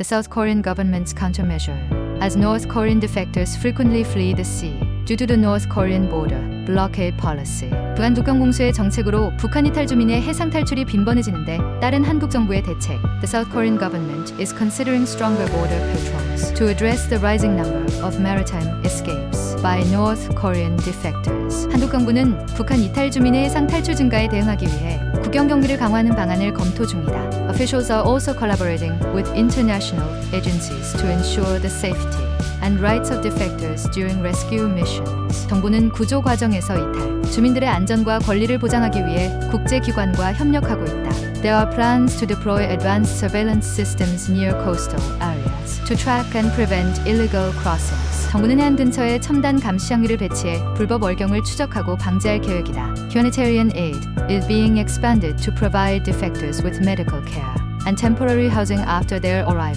the South Korean government's countermeasure, as North Korean defectors frequently flee the sea due to the North Korean border blockade policy. 북한 국경공수의 정책으로 북한 이탈 주민의 해상 탈출이 빈번해지는데 따른 한국 정부의 대책. The South Korean government is considering stronger border patrols to address the rising number of maritime escapes by North Korean defectors. 한국 정부는 북한 이탈 주민의 해상 탈출 증가에 대응하기 위해 국경 경비를 강화하는 방안을 검토 중이다. Officials are also collaborating with international agencies to ensure the safety and rights of defectors during rescue missions. 정부는 구조 과정에서 이탈, 주민들의 안전과 권리를 보장하기 위해 국제기관과 협력하고 있다. There are plans to deploy advanced surveillance systems near coastal areas to track and prevent illegal crossings. 정부는 해안 근처에 첨단 감시 장비를 배치해 불법 월경을 추적하고 방지할 계획이다. Humanitarian aid is being expanded to provide defectors with medical care and temporary housing after their arrival.